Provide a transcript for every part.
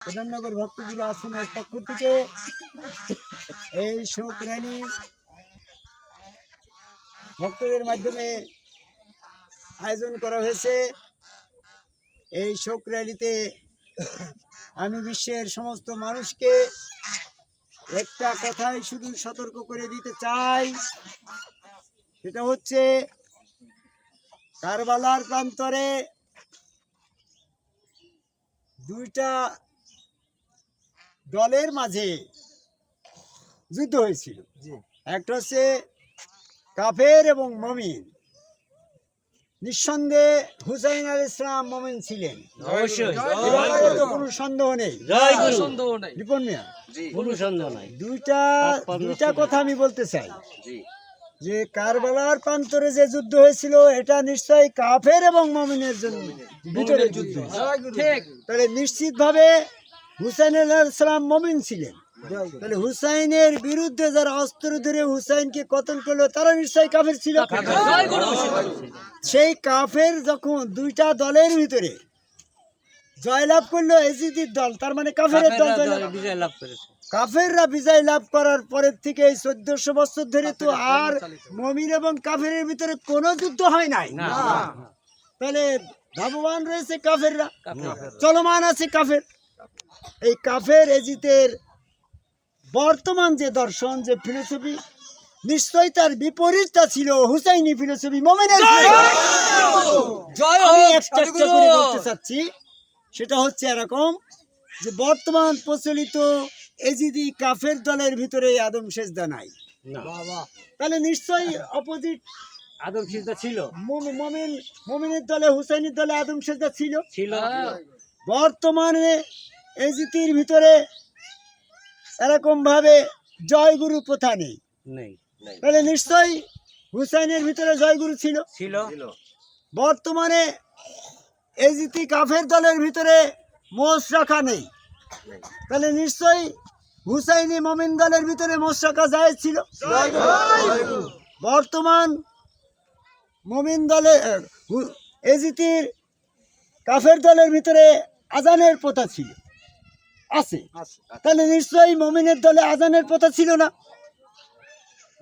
প্রধাননগর ভক্তগুলো আসনের পক্ষ থেকে। এই শোক র্যালি ভক্তদের মাধ্যমে আয়োজন করা হয়েছে। এই শোক র্যালিতে আমি বিশ্বের সমস্ত মানুষকে একটা কথাই শুধু সতর্ক করে দিতে চাই। সেটা হচ্ছে, কারবালার প্রান্তরে দুইটা দলের মাঝে যুদ্ধ হয়েছিল। একটা হচ্ছে কাফের এবং মমিন। নিঃসন্দেহে হুসাইন আল ইসলাম মমিন ছিলেন। কোনো সন্দেহ নেই। জয় গুরু। রিপন মিয়া? কোনো সন্দেহ নাই। দুইটা দুইটা কথা আমি বলতে চাই। যে কারবালার প্রান্তরে যে যুদ্ধ হয়েছিল এটা নিশ্চয়ই কাফের এবং মমিনের জন্য ভিতরে যুদ্ধ। ঠিক তাহলে নিশ্চিতভাবে হুসাইন আলাইসালাম মমিন ছিলেন। তাহলে হুসাইনের বিরুদ্ধে যারা অস্ত্র ধরে হুসাইনকে কতল করল তারা নিশ্চয়ই কাফের ছিল। সেই কাফের যখন দুইটা দলের ভিতরে জয়লাভ করল এজিদির দল তার মানে কাফের দল জয়লাভ। কাফেররা বিজয় লাভ করার পরের থেকে এই চোদ্দশো বছর ধরে তো আর মমিন এবং কাফের ভিতরে কোনো যুদ্ধ হয় নাই। তাহলে লাভবান রয়েছে কাফেররা। চলমান আছে কাফের। এই কাফের এজিতের বর্তমান যে দর্শন যে ফিলোসফি নিশ্চয়ই তার বিপরীতটা ছিল হুসাইনি ফিলোসফি মোমেনের আমি একটা একটা করে বলতে চাচ্ছি সেটা হচ্ছে এরকম যে বর্তমান প্রচলিত এজিদি কাফের দলের ভিতরে আদম সেজদা নাই। তাহলে নিশ্চয়ই অপোজিট আদম সিদ্ধা ছিল। মোমেন মোমেনের দলে হুসাইনের দলে আদম সেজদা ছিল। ছিল বর্তমানে এজিতির ভিতরে এরকম ভাবে জয়গুরু প্রথা নেই। নেই তাহলে নিশ্চয়ই হুসাইনের ভিতরে জয়গুরু ছিল? ছিল। বর্তমানে এজিতি কাফের দলের ভিতরে মোষ রাখা নেই। তাহলে নিশ্চয়ই হুসাইনি মমিন দলের ভিতরে মোষ রাখা যায় ছিল? বর্তমান মমিন দলে এজিতির কাফের দলের ভিতরে আজানের প্রথা ছিল। আছে। তাহলে নিশ্চয়ই মমিনের দলে আজানের প্রথা ছিল না।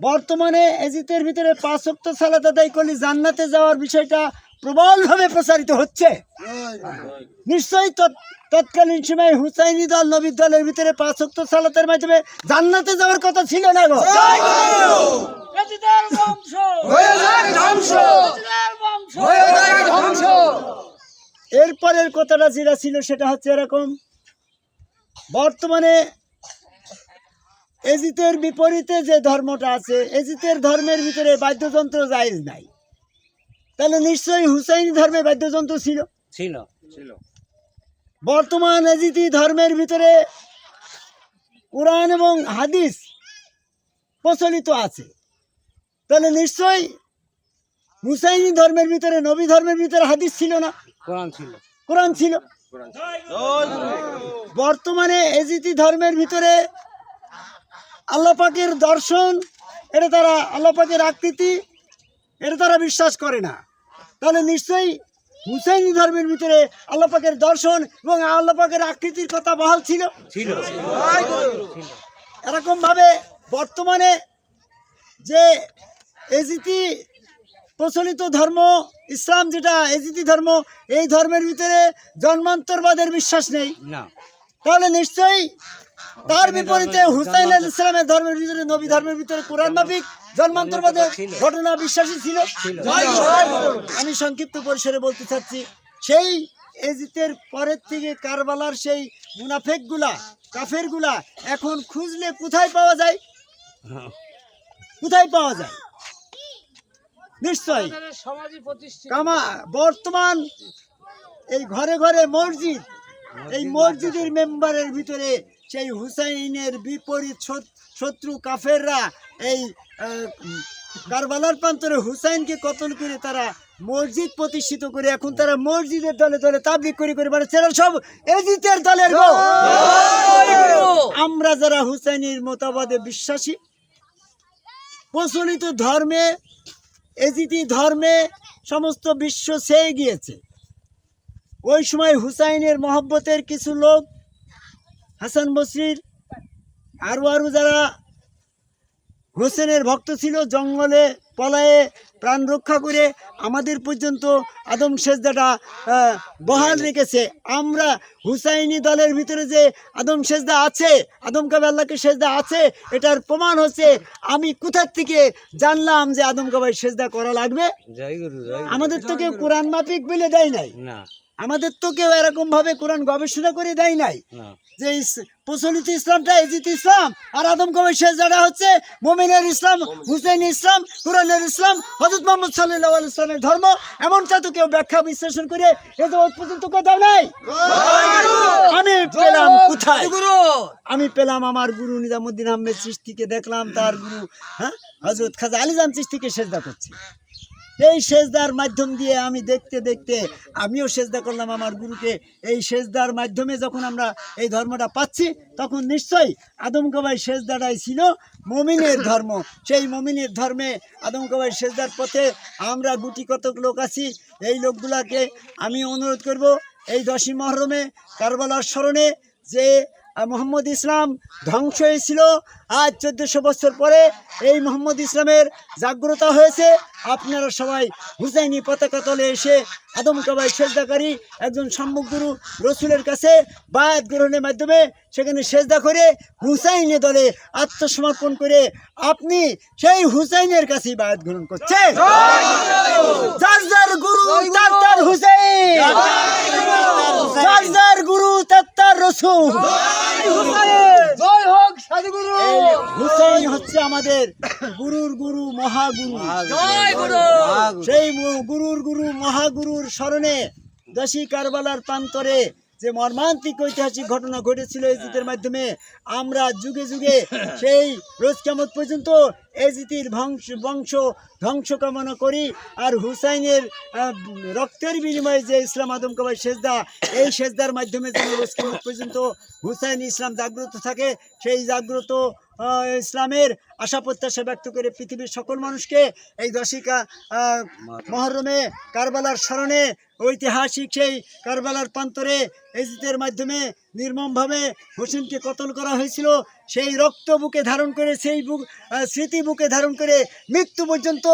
বর্তমানে এজিতের ভিতরে পাঁচ অক্ট সালাত আদায় করলে জান্নাতে যাওয়ার বিষয়টা প্রবলভাবে প্রচারিত হচ্ছে। নিশ্চয়ই তৎকালীন সময় হুসাইনি দল নবীর দলের ভিতরে পাঁচ অক্ট সালাতের মাধ্যমে জান্নাতে যাওয়ার কথা ছিল না গো। এরপরের কথাটা যেটা ছিল সেটা হচ্ছে এরকম বর্তমানে এজিতের বিপরীতে যে ধর্মটা আছে এজিতের ধর্মের ভিতরে বাদ্যযন্ত্র জায়েজ নাই। তাহলে নিশ্চয়ই হুসাইনি ধর্মে বাদ্যযন্ত্র ছিল? ছিল। বর্তমান এজিতি ধর্মের ভিতরে কোরআন এবং হাদিস প্রচলিত আছে। তাহলে নিশ্চয়ই হুসাইনি ধর্মের ভিতরে নবী ধর্মের ভিতরে হাদিস ছিল না? কোরআন ছিল। কোরআন ছিল? বর্তমানে এজিতি ধর্মের ভিতরে আল্লাপাকের দর্শন এটা তারা আল্লাপাকের আকৃতি এটা তারা বিশ্বাস করে না। তাহলে নিশ্চয়ই হুসাইনি ধর্মের ভিতরে আল্লাপাকের দর্শন এবং আল্লাপাকের আকৃতির কথা বহাল ছিল? ছিল। এরকম ভাবে বর্তমানে যে এজিতি প্রচলিত ধর্ম ইসলাম যেটা এজিতি ধর্ম এই ধর্মের ভিতরে জন্মান্তরবাদের বিশ্বাস নেই। তাহলে নিশ্চয়ই তার বিপরীতে হুসাইন আল ইসলামের ধর্মের ভিতরে নবী ধর্মের ভিতরে কোরআন মাফিক জন্মান্তরবাদের ঘটনা বিশ্বাসী ছিল। আমি সংক্ষিপ্ত পরিসরে বলতে চাচ্ছি সেই এজিতের পরের থেকে কারবালার সেই মুনাফেকগুলা কাফেরগুলা এখন খুঁজলে কোথায় পাওয়া যায়? কোথায় পাওয়া যায়? প্রতিষ্ঠিত। কামা বর্তমান এই ঘরে ঘরে মসজিদ এই মসজিদের মেম্বারের ভিতরে সেই হুসাইনের বিপরীত শত্রু কাফেররা এই কারবালার প্রান্তরে হুসাইনকে কতল করে তারা মসজিদ প্রতিষ্ঠিত করে এখন তারা মসজিদের দলে দলে তাবলিক করে করে বেড়াচ্ছে। সব এজিতের দলের আমরা যারা হুসাইনের মতাবাদে বিশ্বাসী প্রচলিত ধর্মে এজিতি ধর্মে সমস্ত বিশ্ব ছেয়ে গিয়েছে। ওই সময় হুসাইনের মহব্বতের কিছু লোক, হাসান বসরির আরও আরও যারা হোসেনের ভক্ত ছিল, জঙ্গলে পলায়ে প্রাণ রক্ষা করে আমাদের পর্যন্ত আদম সেজদাটা বহাল রেখেছে। আমরা হুসাইনি দলের ভিতরে যে আদম সেজদা আছে আদম কাবে আল্লাহকে সেজদা আছে এটার প্রমাণ হচ্ছে আমি কোথার থেকে জানলাম যে আদম কাবাই সেজদা করা লাগবে। আমাদের তো কেউ কোরআন মাফিক বলে দেয় নাই। না। আমাদের তো কেউ এরকম ভাবে কোরআন গবেষণা করে দেয় নাই। যে প্রচলিত ইসলামটা এজিত ইসলাম আর আদম কবির শেষদাটা হচ্ছে মোমিনের ইসলাম হুসেন ইসলাম কোরআনের ইসলাম হজরত মোহাম্মদ সাল্লাহ ইসলামের ধর্ম এমনটা তো কেউ ব্যাখ্যা বিশ্লেষণ করে এ তো পর্যন্ত কোথাও নাই? আমি পেলাম কোথায়? আমি পেলাম আমার গুরু নিজামুদ্দিন আহমেদ চিস্তিকে দেখলাম তার গুরু হ্যাঁ? হজরত খাজা আলিজান চিস্তিকে সেজদা করছে। এই সেজদার মাধ্যম দিয়ে আমি দেখতে দেখতে আমিও সেজদা করলাম আমার গুরুকে। এই সেজদার মাধ্যমে যখন আমরা এই ধর্মটা পাচ্ছি, তখন নিশ্চয়ই আদম কবাই সেজদাটাই ছিল মমিনের ধর্ম। সেই মমিনের ধর্মে আদম কবাই সেজদার পথে আমরা গুটি কতক লোক আছি, এই লোকগুলাকে আমি অনুরোধ করব এই দশই মহরমে কারবালার স্মরণে যে মোহাম্মদ ইসলাম ধ্বংস হয়েছিল আজ চোদ্দশো বছর পরে। এই মোহাম্মদ ইসলামের জাগ্রতা হয়েছে। আপনারা সবাই হুসাইনি পতাকা তলে এসে আদম কাবাই সেজদাকারী একজন সম্মুখ গুরু রসুলের কাছে বায়াত গ্রহণের মাধ্যমে সেখানে সেজদা করে হুসাইনি দলে আত্মসমর্পণ করে আপনি সেই হুসাইনের কাছেই বায়াত গ্রহণ করছেন। যার যার গুরু তার তার হুসাইন যার যার গুরু তার তার রসুল। জয় হোক। সাধুগুরু। হুসাইন হচ্ছে আমাদের গুরুর গুরু মহাগুরু। সেই গুরুর গুরু মহাগুরুর স্মরণে দশী কারবালার প্রান্তরে যে মর্মান্তিক ঐতিহাসিক ঘটনা ঘটেছিল এজিতের মাধ্যমে আমরা যুগে যুগে সেই রোজ কেমত পর্যন্ত এজিতির ভংস বংশ ধ্বংস কামনা করি আর হুসাইনের রক্তের বিনিময়ে যে ইসলাম আদম কবাই সেজদা এই সেজদার মাধ্যমে যেন রোজ কেমত পর্যন্ত হুসাইন ইসলাম জাগ্রত থাকে সেই জাগ্রত ইসলামের আশা প্রত্যাশা ব্যক্ত করে পৃথিবীর সকল মানুষকে এই দশিকা মহরমে কারবালার স্মরণে ঐতিহাসিক সেই কারবালার প্রান্তরে এজিতের মাধ্যমে নির্মমভাবে হোসেনকে কতল করা হয়েছিল সেই রক্ত বুকে ধারণ করে সেই বুক স্মৃতি বুকে ধারণ করে মৃত্যু পর্যন্ত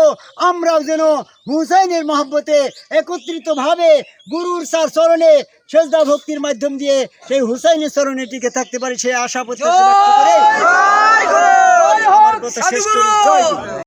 আমরাও যেন হুসাইনের মহব্বতে একত্রিতভাবে গুরুর সার স্মরণে সেজদা ভক্তির মাধ্যম দিয়ে সেই হুসাইনের স্মরণে টিকে থাকতে পারি সেই আশা প্রত্যাশা করে। আমার কথা শেষ করি।